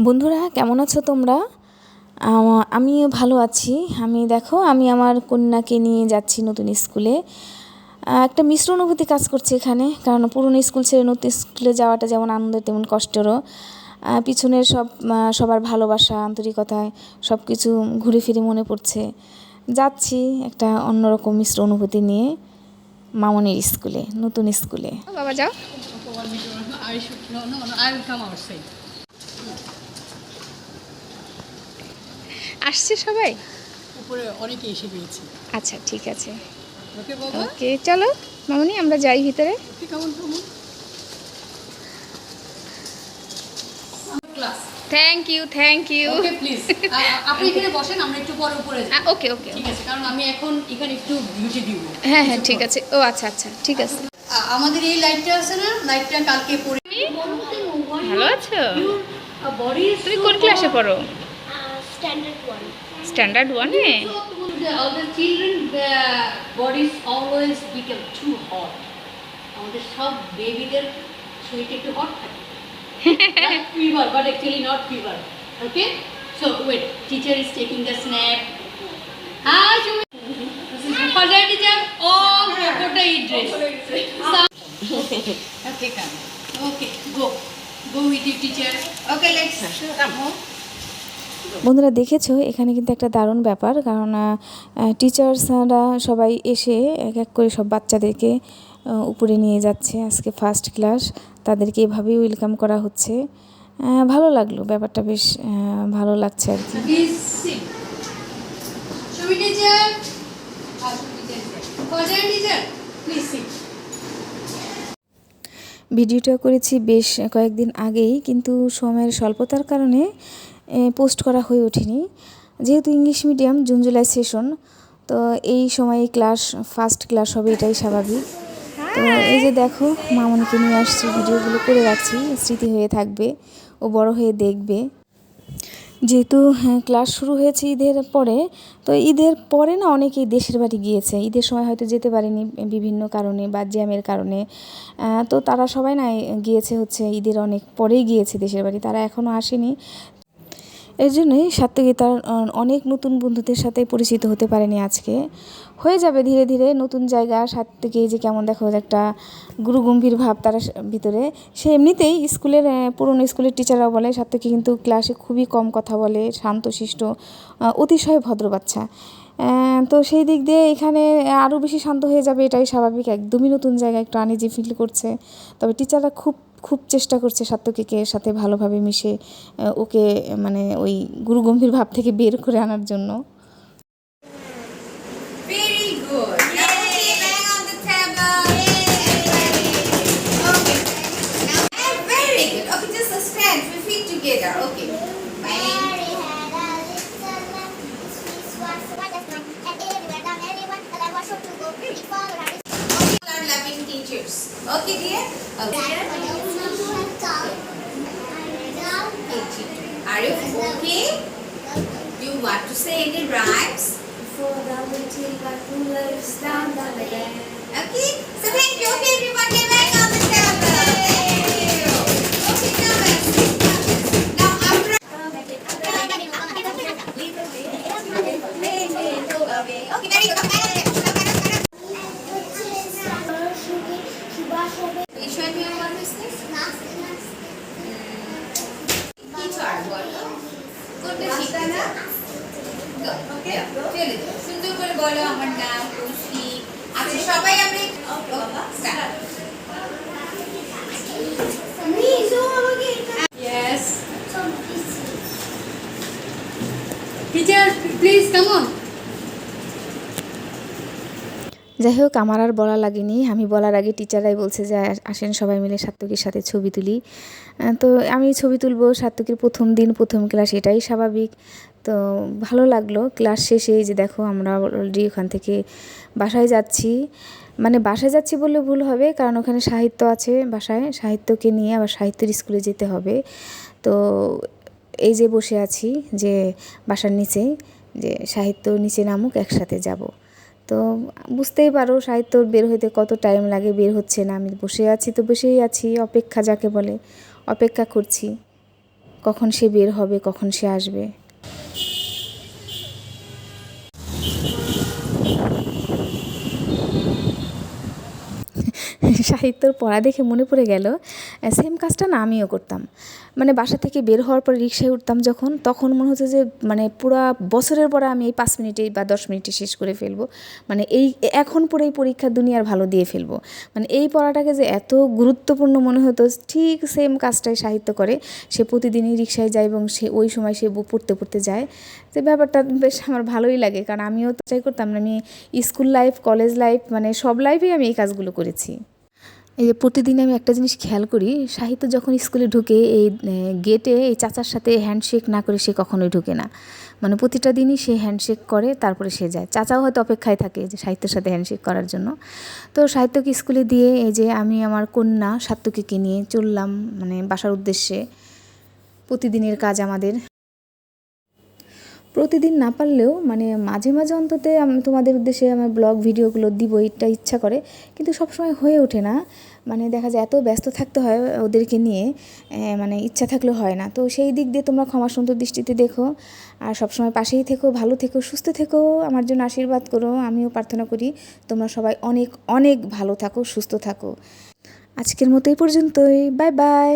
বন্ধুরা কেমন আছো তোমরা? আমা- আমিও ভালো আছি। আমি দেখো আমি আমার কন্যাকে নিয়ে যাচ্ছি নতুন স্কুলে। একটা মিশ্র অনুভূতি কাজ করছে এখানে কারণ পুরনো স্কুল ছেড়ে নতুন স্কুলে যাওয়াটা যেমন আনন্দের তেমন কষ্টেরও। পিছনের সব সবার ভালোবাসা আন্তরিকতায় সব কিছু ঘুরে ফিরে মনে পড়ছে। যাচ্ছি একটা অন্যরকম মিশ্র অনুভূতি নিয়ে মামনির স্কুলে নতুন স্কুলে। বাবা যাও। আসছে সবাই? উপরে অনেকে এসে পেয়েছি আচ্ছা ঠিক আছে। ওকে চলো মামনি আমরা যাই ভিতরে। Thank you thank you okay please আপনি এখানে বসেন আমরা একটু পরে উপরে যাই। ওকে ওকে ঠিক আছে কারণ আমি এখন এখানে একটু ডিউটি দিব। হ্যাঁ হ্যাঁ ঠিক আছে। ও আচ্ছা আচ্ছা ঠিক আছে। আমাদের এই লাইটটা আছে না? লাইটটা কালকে পরে ভালো আছো? তুমি কোন ক্লাসে পড়ো? স্ট্যান্ডার্ড ওয়ান স্ট্যান্ডার্ড ওয়ানে all the children their bodies always become too hot. আমাদের সব বেবিদের শরীরটা একটু হট থাকে fever but actually not fever okay so wait teacher is taking the snap hi Sumi ফাজার teacher all গোটা এই dress okay come okay go go with you teacher okay let's come বন্ধুরা দেখেছ? এখানে কিন্তু একটা দারুণ ব্যাপার। কারণ টিচার্সরা সবাই এসে এক এক করে সব বাচ্চাদেরকে উপরে নিয়ে যাচ্ছে আজকে ফার্স্ট ক্লাস তাদেরকে এভাবেই ওয়েলকাম করা হচ্ছে। ভালো লাগল। ব্যাপারটা বেশ ভালো লাগছে আর কি. ভিডিওটা করেছি বেশ কয়েকদিন আগেই। কিন্তু সময়ের স্বল্পতার কারণে পোস্ট করা হয়ে ওঠেনি। যেহেতু English medium June July session তো এই সময়ে ক্লাস ফার্স্ট ক্লাস হবে এটাই স্বাভাবিক। তো এই যে দেখো মামনিকে নিয়ে আসছি ভিডিওগুলো করে রাখছি স্মৃতি হয়ে থাকবে ও বড় হয়ে দেখবে। যেহেতু হ্যাঁ, ক্লাস শুরু হয়েছে ঈদের পরে তো ঈদের পরে না অনেকেই দেশের বাড়ি গিয়েছে। ঈদের সময় হয়তো যেতে পারেনি বিভিন্ন কারণে বা জ্যামের কারণে। তো তারা সবাই না গিয়েছে হচ্ছে ঈদের অনেক পরেই গিয়েছে দেশের বাড়ি। তারা এখনও আসেনি। এর জন্যই সাত্ত্বিকী তার অনেক নতুন বন্ধুদের সাথে পরিচিত হতে পারেনি আজকে। হয়ে যাবে ধীরে ধীরে নতুন জায়গা, সাত্ত্বিকী যে কেমন দেখো একটা গুরুগম্ভীর ভাব তার ভিতরে। সে এমনিতেই স্কুলের পুরনো স্কুলের টিচাররাও বলে, সাত্ত্বিকী কিন্তু ক্লাসে খুবই কম কথা বলে শান্তশিষ্ট অতিশয় ভদ্র বাচ্চা। তো সেই দিক দিয়ে এখানে আরও বেশি শান্ত হয়ে যাবে এটাই স্বাভাবিক। একদমই নতুন জায়গায় একটু আনিজি ফিল করছে। তবে টিচাররা খুব খুব চেষ্টা করছে সাত্ত্বকিকের সাথে ভালোভাবে মিশে ওকে মানে ওই গুরু গম্ভীর ভাব থেকে বের করে আনার জন্য। Okay, dear. Okay. okay. Are you okay? Do you want to say any rhymes? For the little one who lives down the lane. Okay? So thank you. Okay, everybody, bang on the table. Okay, very good. Good. Okay. চলে যাও। সুন্দর করে বলো আমার নাম খুশি আচ্ছা সবাই আমরা start Yes. Teacher, please come on. যাই হোক আমার আর বলা লাগেনি আমি বলার আগে টিচাররাই বলছে যে আসেন সবাই মিলে সাত্তকীর সাথে ছবি তুলি। তো আমি ছবি তুলবো সাত্তকীর প্রথম দিন, প্রথম ক্লাস এটাই স্বাভাবিক। তো ভালো লাগল ক্লাস শেষে যে দেখো, আমরা অলরেডি ওখান থেকে বাসায় যাচ্ছি। মানে বাসায় যাচ্ছি বললে ভুল হবে, কারণ ওখানে সাহিত্য আছে বাসায়। সাহিত্যকে নিয়ে আবার সাহিত্যের স্কুলে যেতে হবে। তো এই যে বসে আছি যে বাসার নিচে, যে সাহিত্য নিচে নামুক, একসাথে যাব। তো বুঝতেই পারো সাহিত্য বের হইতে কত টাইম লাগে, বের হচ্ছে না। আমি বসে আছি তো বসেই আছি, অপেক্ষা যাকে বলে, অপেক্ষা করছি। কখন সে বের হবে, কখন সে আসবে। সাহিত্যর পড়া দেখে মনে পড়ে গেল সেম কাজটা না আমিও করতাম। মানে বাসা থেকে বের হওয়ার পর রিক্সায় উঠতাম যখন, তখন মনে হতো যে মানে পুরা বছরের পরে আমি এই পাঁচ মিনিটে বা দশ মিনিটে শেষ করে ফেলব। মানে এই, এখন পড়েই পরীক্ষা দুনিয়ার ভালো দিয়ে ফেলব। মানে এই পড়াটাকে যে এত গুরুত্বপূর্ণ মনে হতো, ঠিক সেম কাজটাই সাহিত্য করে। সে প্রতিদিনই রিক্সায় যায় এবং সে ওই সময় সে পড়তে পড়তে যায়। তো ব্যাপারটা বেশ আমার ভালোই লাগে, কারণ আমিও তো চাই করতাম আমি স্কুল লাইফ কলেজ লাইফ মানে সব লাইফেই আমি এই কাজগুলো করেছি। এই যে প্রতিদিন আমি একটা জিনিস খেয়াল করি, সাহিত্য যখন স্কুলে ঢুকে, এই গেটে এই চাচার সাথে হ্যান্ডশেক না করে সে কখনোই ঢুকে না। মানে প্রতিটা দিনই সে হ্যান্ডশেক করে, তারপরে সে যায়। চাচাও হয়তো অপেক্ষায় থাকে যে সাহিত্যের সাথে হ্যান্ডশেক করার জন্য। তো সাহিত্যকে স্কুলে দিয়ে এই যে আমি আমার কন্যা সাত্তকীকে নিয়ে চললাম মানে বাসার উদ্দেশ্যে। প্রতিদিনের কাজ আমাদের। প্রতিদিন না পারলেও মানে মাঝে মাঝে অন্তত তোমাদের উদ্দেশ্যে আমার ব্লগ ভিডিওগুলো দিব, এটা ইচ্ছা করে। কিন্তু সবসময় হয়ে ওঠে না। মানে দেখা যায় এত ব্যস্ত থাকতে হয় ওদেরকে নিয়ে মানে ইচ্ছা থাকলে হয় না। তো সেই দিক দিয়ে তোমরা ক্ষমা সুন্দর দৃষ্টিতে দেখো। আর সবসময় পাশেই থেকো, ভালো থেকো, সুস্থ থেকো, আমার জন্য আশীর্বাদ করো, আমিও প্রার্থনা করি তোমরা সবাই অনেক অনেক ভালো থাকো, সুস্থ থাকো। আজকের মতো এই পর্যন্তই। Bye bye.